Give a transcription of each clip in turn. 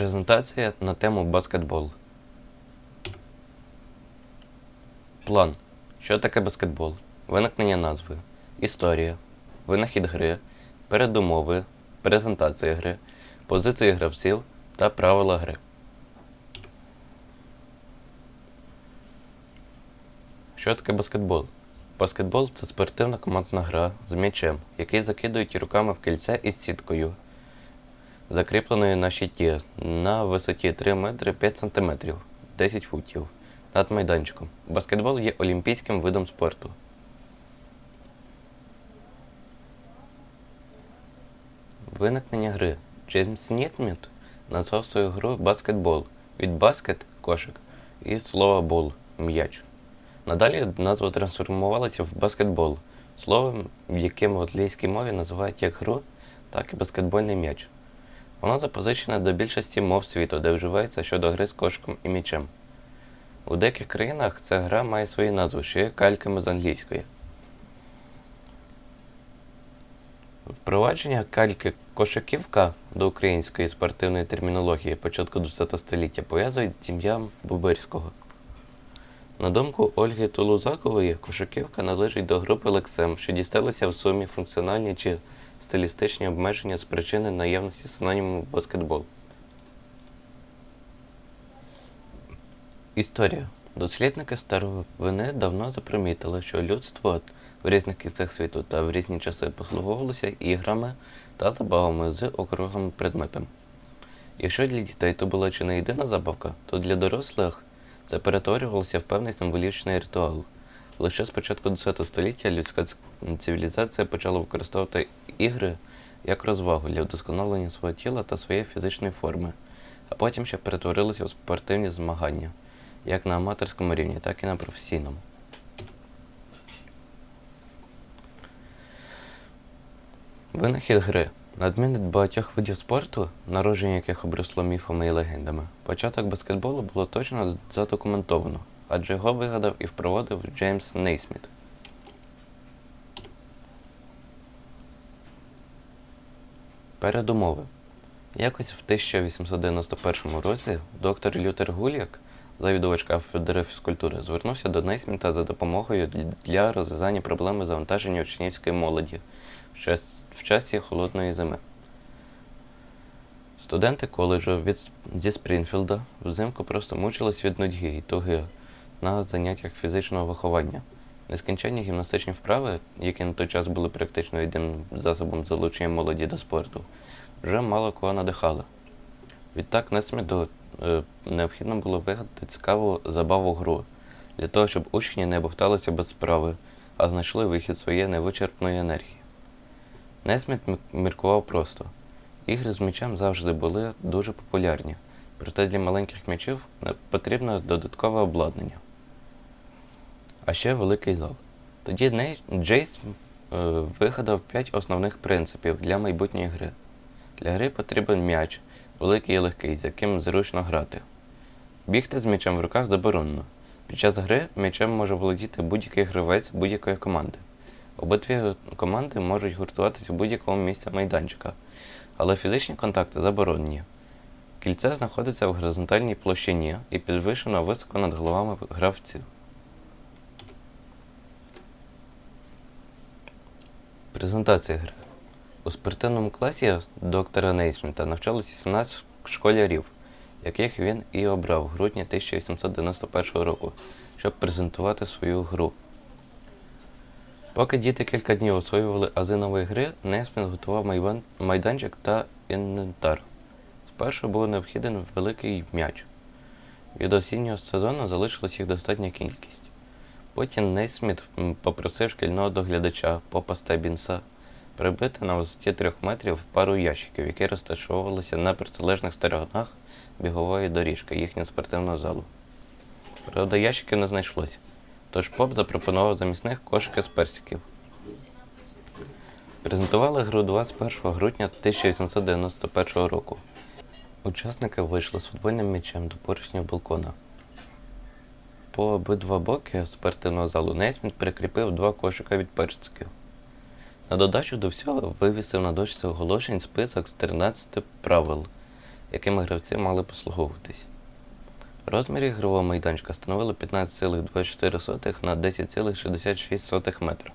Презентація на тему баскетбол. План. Що таке баскетбол? Виникнення назви. Історія. Винахід гри. Передумови. Презентація гри. Позиції гравців та правила гри. Що таке баскетбол? Баскетбол це спортивна командна гра з м'ячем, який закидують руками в кільце із сіткою, закріпленою на щиті на висоті 3 метри 5 сантиметрів 10 футів над майданчиком. Баскетбол є олімпійським видом спорту. Виникнення гри. Джеймс Нітміт назвав свою гру баскетбол від баскет кошик і слова бол м'яч. Надалі назва трансформувалася в баскетбол, словом, яким в англійській мові називають як гру, так і баскетбольний м'яч. Воно запозичене до більшості мов світу, де вживається щодо гри з кошиком і м'ячем. У деяких країнах ця гра має свої назви, що є кальками з англійської. Впровадження кальки кошиківка до української спортивної термінології початку ХХ століття пов'язують з ім'ям Бубирського. На думку Ольги Тулузакової, кошиківка належить до групи лексем, що дісталися в сумі функціональні чи стилістичні обмеження з причини наявності синоніму баскетбол. Історія. Дослідники старовини давно запримітили, що людство в різних кінцях світу та в різні часи послуговувалося іграми та забавами з округлими предметами. Якщо для дітей то була чи не єдина забавка, то для дорослих це перетворювалося в певний символічний ритуал. Лише з початку ХХ століття людська цивілізація почала використовувати ігри як розвагу для вдосконалення свого тіла та своєї фізичної форми, а потім ще перетворилися у спортивні змагання, як на аматорському рівні, так і на професійному. Винахід гри. На багатьох видів спорту, народження яких обросло міфами і легендами, початок баскетболу було точно задокументовано, адже його вигадав і впровадив Джеймс Нейсміт. Передумови. Якось в 1891 році доктор Лютер Гульяк, завідувач кафедри фізкультури, звернувся до Нейсміта за допомогою для розв'язання проблеми завантаження учнівської молоді в часі холодної зими. Студенти коледжу від, зі Спрінфілда взимку просто мучились від нудьги і туги на заняттях фізичного виховання. Нескінченні гімнастичні вправи, які на той час були практично єдиним засобом залучення молоді до спорту, вже мало кого надихали. Відтак Несміду е, необхідно було вигадати цікаву забаву гру для того, щоб учні не бовталися без справи, а знайшли вихід своєї невичерпної енергії. Несміт міркував просто. Ігри з м'ячем завжди були дуже популярні, проте для маленьких м'ячів потрібно додаткове обладнання. А ще великий зал. Тоді Джейс е, вигадав 5 основних принципів для майбутньої гри. Для гри потрібен м'яч, великий і легкий, з яким зручно грати. Бігти з м'ячем в руках заборонено. Під час гри м'ячем може володіти будь-який гравець будь-якої команди. Обидві команди можуть гуртуватися в будь-якому місці майданчика, але фізичні контакти заборонені. Кільце знаходиться в горизонтальній площині і підвищено високо над головами гравців. Презентація гри. У спортивному класі доктора Нейсміта навчалося 17 школярів, яких він і обрав в грудні 1891 року, щоб презентувати свою гру. Поки діти кілька днів освоювали ази нової гри, Нейсміт готував майданчик та інвентар. Спершу був необхіден великий м'яч. Від осіннього сезону залишилась їх достатня кількість. Потім Нейсміт попросив шкільного доглядача Попа Стебінса прибити на висоті трьох метрів пару ящиків, які розташовувалися на протилежних сторонах бігової доріжки їхнього спортивного залу. Правда, ящиків не знайшлося, тож поп запропонував замість них кошики з персиків. Презентували гру 21 грудня 1891 року. Учасники вийшли з футбольним м'ячем до поручнів балкона. По обидва боки спортивного залу Нейсміт прикріпив два кошика від персиків. На додачу до всього вивісив на дошці оголошень список з 13 правил, якими гравці мали послуговуватись. Розмір ігрового майданчика становили 15,24 на 10,66 метра.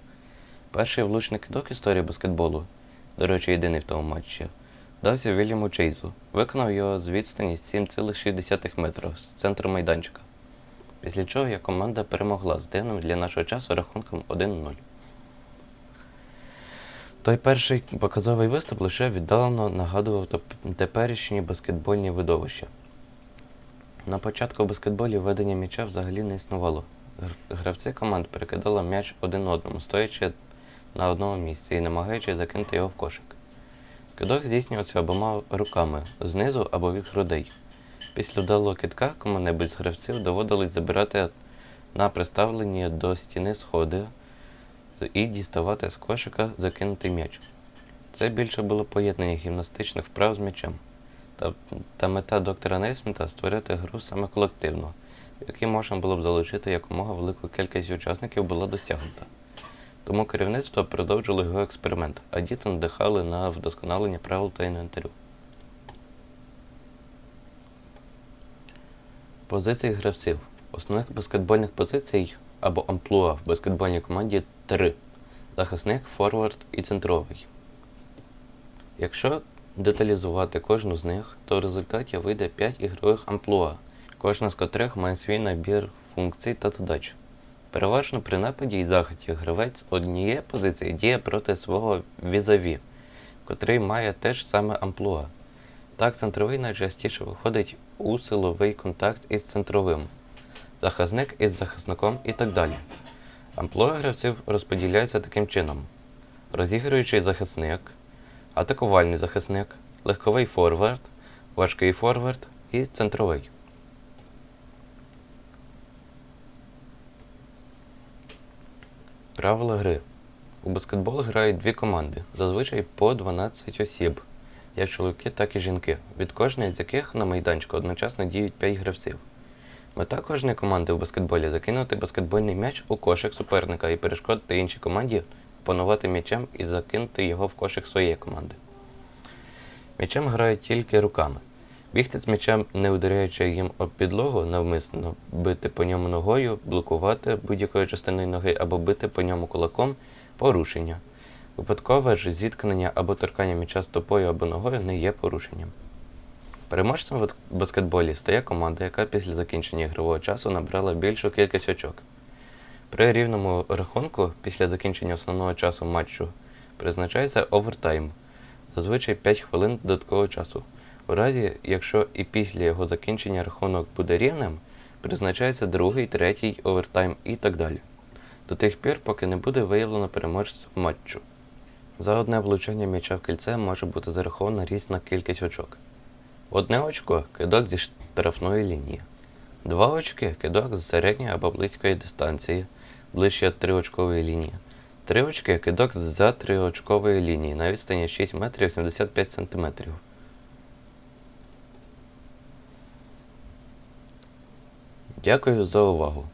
Перший влучний кидок історії баскетболу, до речі, єдиний в тому матчі, дався Вільяму Чейзу. Виконав його з відстані 7,6 метра з центру майданчика. Після чого його команда перемогла з дивним для нашого часу рахунком 1-0. Той перший показовий виступ лише віддалено нагадував теперішні баскетбольні видовища. На початку баскетболі ведення м'яча взагалі не існувало. Гравці команд перекидали м'яч один одному, стоячи на одному місці і намагаючись закинути його в кошик. Кидок здійснювався обома руками знизу або від грудей. Після вдалого кидка кому-небудь з гравців доводилось забирати на приставлені до стіни сходи і діставати з кошика закинутий м'яч. Це більше було поєднання гімнастичних вправ з м'ячем. Та, та мета доктора Нейсміта створити гру саме колективно, в якій можна було б залучити якомога велику кількість учасників була досягнута. Тому керівництво продовжило його експеримент, а діти надихали на вдосконалення правил та інвентарю. Позиції гравців. Основних баскетбольних позицій або амплуа в баскетбольній команді три: захисник, форвард і центровий. Якщо деталізувати кожну з них, то в результаті вийде 5 ігрових амплуа, кожна з котрих має свій набір функцій та задач. Переважно при нападі і захисті гравець однієї позиції діє проти свого візаві, котрий має теж саме амплуа. Так, центровий найчастіше виходить у силовий контакт із центровим, захисник із захисником і так далі. Амплуа гравців розподіляються таким чином: розігруючий захисник, атакувальний захисник, легковий форвард, важкий форвард і центровий. Правила гри. У баскетбол грають дві команди, зазвичай по 12 осіб, як чоловіки, так і жінки, від кожної з яких на майданчику одночасно діють 5 гравців. Мета кожної команди у баскетболі закинути баскетбольний м'яч у кошик суперника і перешкодити іншій команді опанувати м'ячем і закинути його в кошик своєї команди. М'ячем грають тільки руками. Бігти з м'ячем, не ударяючи їм об підлогу, навмисно бити по ньому ногою, блокувати будь-якою частиною ноги або бити по ньому кулаком порушення. Випадкове ж зіткнення або торкання м'яча стопою або ногою не є порушенням. Переможцем в баскетболі стає команда, яка після закінчення ігрового часу набрала більшу кількість очок. При рівному рахунку після закінчення основного часу матчу призначається овертайм, зазвичай 5 хвилин додаткового часу. У разі, якщо і після його закінчення рахунок буде рівним, призначається другий, третій овертайм і так далі. До тих пір, поки не буде виявлено переможців матчу. За одне влучання м'яча в кільце може бути зарахована різна кількість очок. Одне очко кидок зі штрафної лінії. Два очки кидок з середньої або близької дистанції, ближче триочкової лінії. Три очки кидок з-за триочкової лінії на відстані 6 метрів 75 сантиметрів. Дякую за увагу.